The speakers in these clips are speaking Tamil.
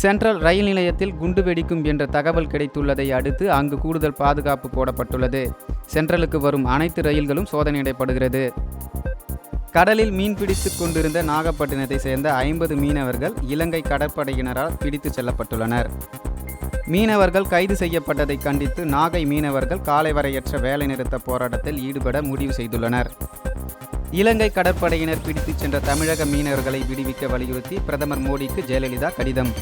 சென்ட்ரல் ரயில் நிலையத்தில் குண்டு வெடிக்கும் என்ற தகவல் கிடைத்துள்ளதை அடுத்து அங்கு கூடுதல் பாதுகாப்பு போடப்பட்டுள்ளது. சென்ட்ரலுக்கு வரும் அனைத்து ரயில்களும் சோதனையிடப்படுகிறது கடலில் மீன் பிடித்துக் கொண்டிருந்த நாகப்பட்டினத்தை சேர்ந்த ஐம்பது மீனவர்கள் இலங்கை கடற்படையினரால் பிடித்துச் செல்லப்பட்டுள்ளனர். மீனவர்கள் கைது செய்யப்பட்டதை கண்டித்து நாகை மீனவர்கள் காலை வரையற்ற வேலைநிறுத்த போராட்டத்தில் ஈடுபட முடிவு செய்துள்ளனர். இலங்கை கடற்படையினர் பிடித்துச் சென்ற தமிழக மீனவர்களை விடுவிக்க வலியுறுத்தி பிரதமர் மோடிக்கு ஜெயலலிதா கடிதம்.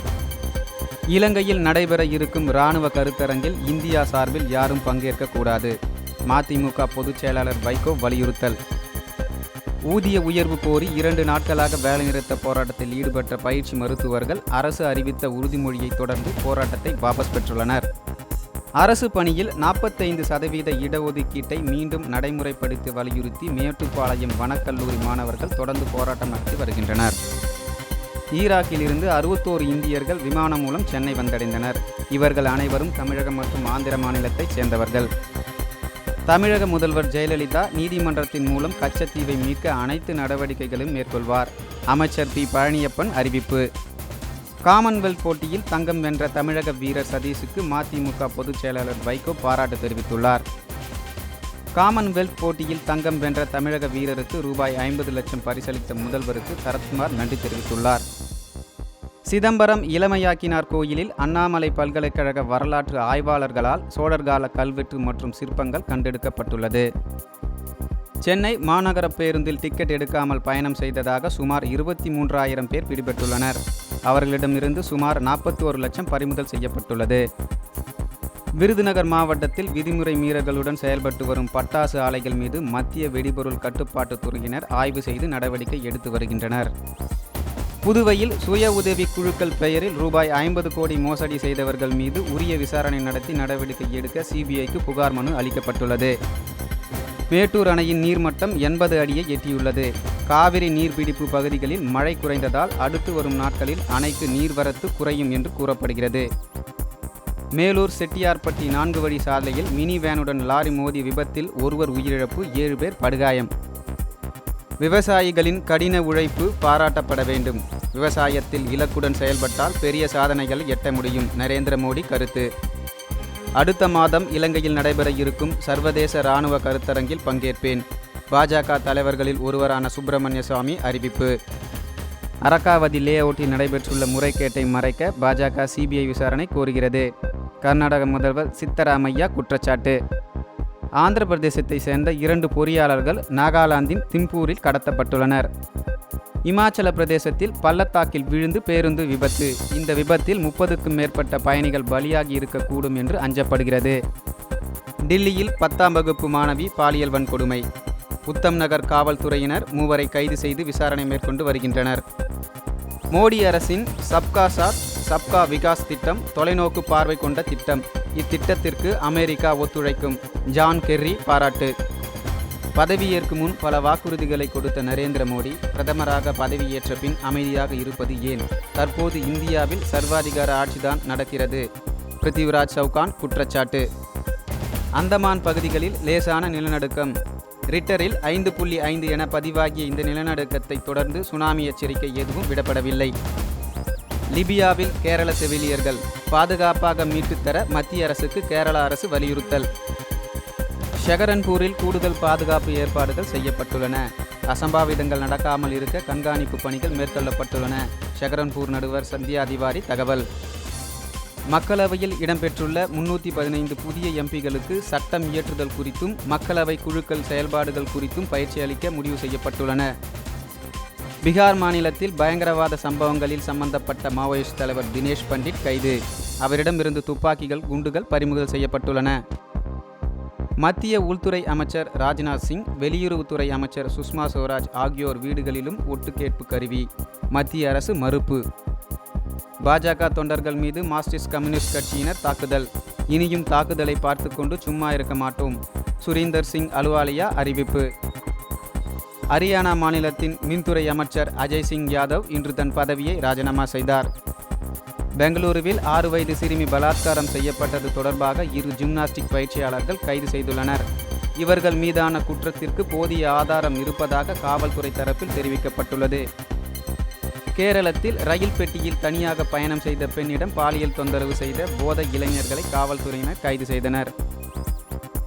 இலங்கையில் நடைபெற இருக்கும் இராணுவ கருத்தரங்கில் இந்தியா சார்பில் யாரும் பங்கேற்கக்கூடாது மதிமுக பொதுச் செயலாளர் வைகோ வலியுறுத்தல். ஊதிய உயர்வு கோரி இரண்டு நாட்களாக வேலைநிறுத்த போராட்டத்தில் ஈடுபட்ட பயிற்சி மருத்துவர்கள் அரசு அறிவித்த உறுதிமொழியை தொடர்ந்து போராட்டத்தை வாபஸ் பெற்றுள்ளனர். அரசு பணியில் நாற்பத்தைந்து சதவீத இடஒதுக்கீட்டை மீண்டும் நடைமுறைப்படுத்தி வலியுறுத்தி மேட்டுப்பாளையம் வனக்கல்லூரி மாணவர்கள் தொடர்ந்து போராட்டம் நடத்தி வருகின்றனர். ஈராக்கிலிருந்து அறுபத்தோரு இந்தியர்கள் விமானம் மூலம் சென்னை வந்தடைந்தனர். இவர்கள் அனைவரும் தமிழகம் மற்றும் ஆந்திர மாநிலத்தைச் சேர்ந்தவர்கள். தமிழக முதல்வர் ஜெயலலிதா நீதிமன்றத்தின் மூலம் கச்சத்தீவை மீட்க அனைத்து நடவடிக்கைகளும் மேற்கொள்வார். அமைச்சர் பி பழனியப்பன் அறிவிப்பு. காமன்வெல்த் போட்டியில் தங்கம் வென்ற தமிழக வீரர் சதீஷுக்கு மதிமுக பொதுச் செயலாளர் வைகோ பாராட்டு தெரிவித்துள்ளார். காமன்வெல்த் போட்டியில் தங்கம் வென்ற தமிழக வீரருக்கு ரூபாய் ஐம்பது லட்சம் பரிசளித்த முதல்வருக்கு சரத்குமார் நன்றி தெரிவித்துள்ளார். சிதம்பரம் இளமையாக்கினார் கோயிலில் அண்ணாமலை பல்கலைக்கழக வரலாற்று ஆய்வாளர்களால் சோழர்கால கல்வெட்டு மற்றும் சிற்பங்கள் கண்டெடுக்கப்பட்டுள்ளது. சென்னை மாநகர பேருந்தில் டிக்கெட் எடுக்காமல் பயணம் செய்ததாக சுமார் இருபத்தி மூன்றாயிரம் பேர் பிடிபட்டுள்ளனர் அவர்களிடமிருந்து சுமார் நாற்பத்தி லட்சம் பறிமுதல் செய்யப்பட்டுள்ளது. விருதுநகர் மாவட்டத்தில் விதிமுறை மீறல்களுடன் செயல்பட்டு வரும் பட்டாசு ஆலைகள் மீது மத்திய வெடிபொருள் கட்டுப்பாட்டுத் துறையினர் ஆய்வு செய்து நடவடிக்கை எடுத்து வருகின்றனர். புதுவையில் சுய உதவி குழுக்கள் பெயரில் ரூபாய் ஐம்பது கோடி மோசடி செய்தவர்கள் மீது உரிய விசாரணை நடத்தி நடவடிக்கை எடுக்க சிபிஐக்கு புகார் மனு அளிக்கப்பட்டுள்ளது. மேட்டூர் அணையின் நீர்மட்டம் எண்பது அடியை எட்டியுள்ளது. காவிரி நீர்பிடிப்பு பகுதிகளில் மழை குறைந்ததால் அடுத்து வரும் நாட்களில் அணைக்கு நீர்வரத்து குறையும் என்று கூறப்படுகிறது. மேலூர் செட்டியார்பட்டி நான்கு வழி சாலையில் மினி வேனுடன் லாரி மோதி விபத்தில் ஒருவர் உயிரிழப்பு ஏழு பேர் படுகாயம். விவசாயிகளின் கடின உழைப்பு பாராட்டப்பட வேண்டும். விவசாயத்தில் இலக்குடன் செயல்பட்டால் பெரிய சாதனைகள் எட்ட முடியும். நரேந்திர மோடி கருத்து. அடுத்த மாதம் இலங்கையில் நடைபெற இருக்கும் சர்வதேச இராணுவ கருத்தரங்கில் பங்கேற்பேன். பாஜக தலைவர்களில் ஒருவரான சுப்பிரமணிய சுவாமி அறிவிப்பு. அரக்காவதி லே அவுட்டில் நடைபெற்றுள்ள முறைகேட்டை மறைக்க பாஜக சிபிஐ விசாரணை கோருகிறது. கர்நாடக முதல்வர் சித்தராமையா குற்றச்சாட்டு. ஆந்திர பிரதேசத்தை சேர்ந்த இரண்டு பொறியாளர்கள் நாகாலாந்தின் திம்பூரில் கடத்தப்பட்டுள்ளனர். இமாச்சல பிரதேசத்தில் பள்ளத்தாக்கில் விழுந்து பேருந்து விபத்து. இந்த விபத்தில் முப்பதுக்கும் மேற்பட்ட பயணிகள் பலியாகி இருக்கக்கூடும் என்று அஞ்சப்படுகிறது. டில்லியில் பத்தாம் வகுப்பு மாணவி பாலியல் வன்கொடுமை. உத்தம் நகர் காவல்துறையினர் மூவரை கைது செய்து விசாரணை மேற்கொண்டு வருகின்றனர். மோடி அரசின் சப்கா சாத் சப்கா விகாஸ் திட்டம் தொலைநோக்கு பார்வை கொண்ட திட்டம். இத்திட்டத்திற்கு அமெரிக்கா ஒத்துழைக்கும். ஜான் கெர்ரி பாராட்டு. பதவியேற்கு முன் பல வாக்குறுதிகளை கொடுத்த நரேந்திர மோடி பிரதமராக பதவியேற்ற பின் அமைதியாக இருப்பது ஏன்? தற்போது இந்தியாவில் சர்வாதிகார ஆட்சிதான் நடக்கிறது. பிருத்திவிராஜ் சவுகான் குற்றச்சாட்டு. அந்தமான் பகுதிகளில் லேசான நிலநடுக்கம். ரிட்டரில் ஐந்து புள்ளி ஐந்து என பதிவாகிய இந்த நிலநடுக்கத்தை தொடர்ந்து சுனாமி எச்சரிக்கை எதுவும் விடப்படவில்லை. லிபியாவில் கேரள செவிலியர்கள் பாதுகாப்பாக மீட்டுத்தர மத்திய அரசுக்கு கேரள அரசு வலியுறுத்தல். ஷெகரன்பூரில் கூடுதல் பாதுகாப்பு ஏற்பாடுகள் செய்யப்பட்டுள்ளன. அசம்பாவிதங்கள் நடக்காமல் இருக்க கண்காணிப்பு பணிகள் மேற்கொள்ளப்பட்டுள்ளன. ஷெகரன்பூர் நடுவர் சந்தியா திவாரி தகவல். மக்களவையில் இடம்பெற்றுள்ள முன்னூற்றி பதினைந்து புதிய எம்பிகளுக்கு சட்டம் இயற்றுதல் குறித்தும் மக்களவை குழுக்கள் செயல்பாடுகள் குறித்தும் பயிற்சி அளிக்க முடிவு செய்யப்பட்டுள்ளன. பீகார் மாநிலத்தில் பயங்கரவாத சம்பவங்களில் சம்பந்தப்பட்ட மாவோயிஸ்ட் தலைவர் தினேஷ் பண்டிட் கைது. அவரிடமிருந்து துப்பாக்கிகள் குண்டுகள் பறிமுதல் செய்யப்பட்டுள்ளன. மத்திய உள்துறை அமைச்சர் ராஜ்நாத் சிங் வெளியுறவுத்துறை அமைச்சர் சுஷ்மா ஸ்வராஜ் ஆகியோர் வீடுகளிலும் ஒட்டுக்கேட்பு கருவி. மத்திய அரசு மறுப்பு. பாஜக தொண்டர்கள் மீது மார்க்சிஸ்ட் கம்யூனிஸ்ட் கட்சியினர் தாக்குதல். இனியும் தாக்குதலை பார்த்து கொண்டு சும்மா இருக்க மாட்டோம். சுரீந்தர் சிங் அலுவாலியா அறிவிப்பு. ஹரியானா மாநிலத்தின் மின்துறை அமைச்சர் அஜய் சிங் யாதவ் இன்று தன் பதவியை ராஜினாமா செய்தார். பெங்களூருவில் ஆறு வயது சிறுமி பலாத்காரம் செய்யப்பட்டது தொடர்பாக இரு ஜிம்னாஸ்டிக் பயிற்சியாளர்கள் கைது செய்துள்ளனர். இவர்கள் மீதான குற்றத்திற்கு போதிய ஆதாரம் இருப்பதாக காவல்துறை தரப்பில் தெரிவிக்கப்பட்டுள்ளது. கேரளத்தில் ரயில் பெட்டியில் தனியாக பயணம் செய்த பெண்ணிடம் பாலியல் தொந்தரவு செய்த போதை இளைஞர்களை காவல்துறையினர் கைது செய்தனர்.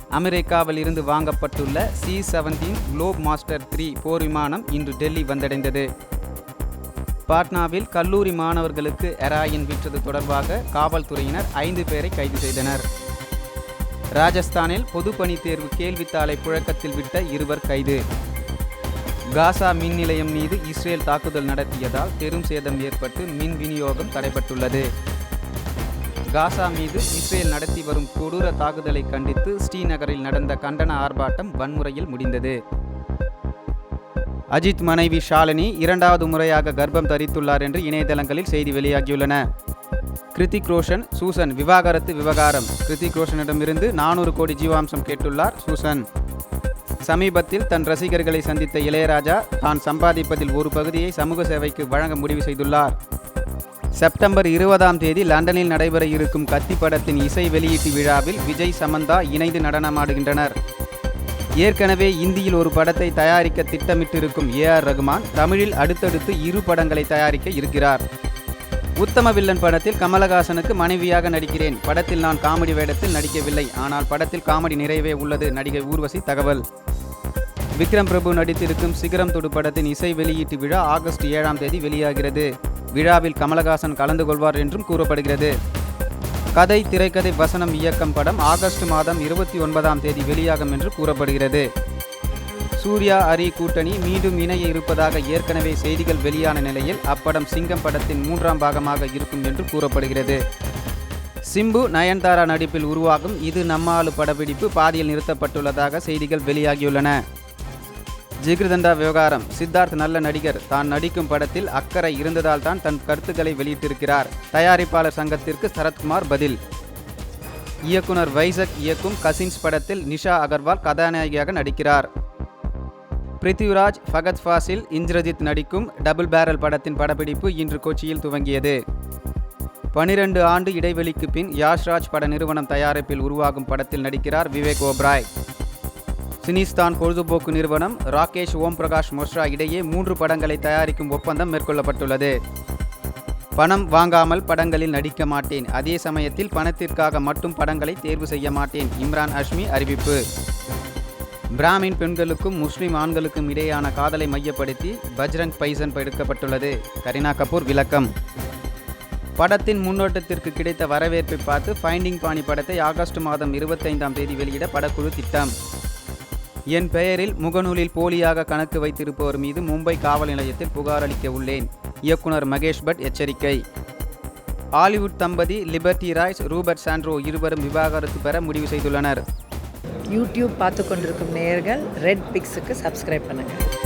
அமெரிக்காவில் இருந்து வாங்கப்பட்டுள்ள C seventeen Globemaster three four விமானம் இன்று டெல்லி வந்தடைந்தது. பாட்னாவில் கல்லூரி மாணவர்களுக்கு எராயின் விற்றது தொடர்பாக காவல்துறையினர் ஐந்து பேரை கைது செய்தனர். ராஜஸ்தானில் பொதுப்பணி தேர்வு கேள்வித்தாளை புழக்கத்தில் விட்ட இருவர் கைது. காசா மின் நிலையம் மீது இஸ்ரேல் தாக்குதல் நடத்தியதால் பெரும் சேதம் ஏற்பட்டு மின் விநியோகம் தடைபட்டுள்ளது. காசா மீது இஸ்ரேல் நடத்தி வரும் கொடூர தாக்குதலை கண்டித்து ஸ்ரீநகரில் நடந்த கண்டன ஆர்ப்பாட்டம் வன்முறையில் முடிந்தது. அஜித் மனைவி ஷாலினி இரண்டாவது முறையாக கர்ப்பம் தரித்துள்ளார் என்று இணையதளங்களில் செய்தி வெளியாகியுள்ளன. கிருத்திக் ரோஷன் சூசன் விவாகரத்து விவகாரம். கிருத்திக் ரோஷனிடமிருந்து நானூறு கோடி ஜீவாம்சம் கேட்டுள்ளார் சூசன். சமீபத்தில் தன் ரசிகர்களை சந்தித்த இளையராஜா தான் சம்பாதிப்பதில் ஒரு பகுதியை சமூக சேவைக்கு வழங்க முடிவு செய்துள்ளார். செப்டம்பர் இருபதாம் தேதி லண்டனில் நடைபெற இருக்கும் கத்தி படத்தின் இசை வெளியீட்டு விழாவில் விஜய் சமந்தா இணைந்து நடனமாடுகின்றனர். ஏற்கனவே இந்தியில் ஒரு படத்தை தயாரிக்க திட்டமிட்டிருக்கும் ஏ ஆர் ரகுமான் தமிழில் அடுத்தடுத்து இரு படங்களை தயாரிக்க இருக்கிறார். உத்தம வில்லன் படத்தில் கமலஹாசனுக்கு மனைவியாக நடிக்கிறேன். படத்தில் நான் காமெடி வேடத்தில் நடிக்கவில்லை. ஆனால் படத்தில் காமெடி நிறைவே உள்ளது. நடிகை ஊர்வசி தகவல். விக்ரம் பிரபு நடித்திருக்கும் சிகரம் தொடு படத்தின் இசை வெளியீட்டு விழா ஆகஸ்ட் ஏழாம் தேதி வெளியாகிறது. விழாவில் கமலஹாசன் கலந்து கொள்வார் என்றும் கூறப்படுகிறது. கதை திரைக்கதை வசனம் இயக்கம் படம் ஆகஸ்ட் மாதம் இருபத்தி ஒன்பதாம் தேதி வெளியாகும் என்று கூறப்படுகிறது. சூர்யா அரி கூட்டணி மீண்டும் இணைய இருப்பதாக ஏற்கனவே செய்திகள் வெளியான நிலையில் அப்படம் சிங்கம் படத்தின் மூன்றாம் பாகமாக இருக்கும் என்று கூறப்படுகிறது. சிம்பு நயன்தாரா நடிப்பில் உருவாகும் இது நம்மாளு படப்பிடிப்பு பாதியில் நிறுத்தப்பட்டுள்ளதாக செய்திகள் வெளியாகியுள்ளன. ஜிகிருதண்டா விவகாரம். சித்தார்த் நல்ல நடிகர். தான் நடிக்கும் படத்தில் அக்கறை இருந்ததால் தான் தன் கருத்துக்களை வெளியிட்டிருக்கிறார். தயாரிப்பாளர் சங்கத்திற்கு சரத்குமார் பதில். இயக்குனர் வைசக் இயக்கும் கசின்ஸ் படத்தில் நிஷா அகர்வால் கதாநாயகியாக நடிக்கிறார். பிருத்திவிராஜ் ஃபகத் ஃபாசில் இந்திரஜித் நடிக்கும் டபுள் பேரல் படத்தின் படப்பிடிப்பு இன்று கொச்சியில் துவங்கியது. பனிரெண்டு ஆண்டு இடைவெளிக்கு பின் யாஷ்ராஜ் பட நிறுவனம் தயாரிப்பில் உருவாகும் படத்தில் நடிக்கிறார் விவேக் ஓப்ராய். சினிஸ்தான் பொழுதுபோக்கு நிறுவனம் ராகேஷ் ஓம் பிரகாஷ் மொஸ்ரா இடையே மூன்று படங்களை தயாரிக்கும் ஒப்பந்தம் மேற்கொள்ளப்பட்டுள்ளது. பணம் வாங்காமல் படங்களில் நடிக்க மாட்டேன். அதே சமயத்தில் பணத்திற்காக மட்டும் படங்களை தேர்வு செய்ய மாட்டேன் இம்ரான் அஷ்மி அறிவிப்பு. பிராமின் பெண்களுக்கும் முஸ்லிம் ஆண்களுக்கும் இடையேயான காதலை மையப்படுத்தி பஜ்ரங் பைசன் எடுக்கப்பட்டுள்ளது. கரீனா கபூர் விளக்கம். படத்தின் முன்னோட்டத்திற்கு கிடைத்த வரவேற்பை பார்த்து ஃபைண்டிங் பாணி படத்தை ஆகஸ்ட் மாதம் இருபத்தைந்தாம் தேதி வெளியிட படக்குழு திட்டம். என் பெயரில் முகநூலில் போலியாக கணக்கு வைத்திருப்பவர் மீது மும்பை காவல் நிலையத்தில் புகார் அளிக்க உள்ளேன். இயக்குனர் மகேஷ் பட் எச்சரிக்கை. ஹாலிவுட் தம்பதி லிபர்டி ராய்ஸ் ரூபர்ட் சாண்ட்ரோ இருவரும் விவாகரத்து பெற முடிவு செய்துள்ளனர். யூடியூப் பார்த்து கொண்டிருக்கும் நேயர்கள் ரெட் பிக்ஸுக்கு சப்ஸ்கிரைப் பண்ணுங்கள்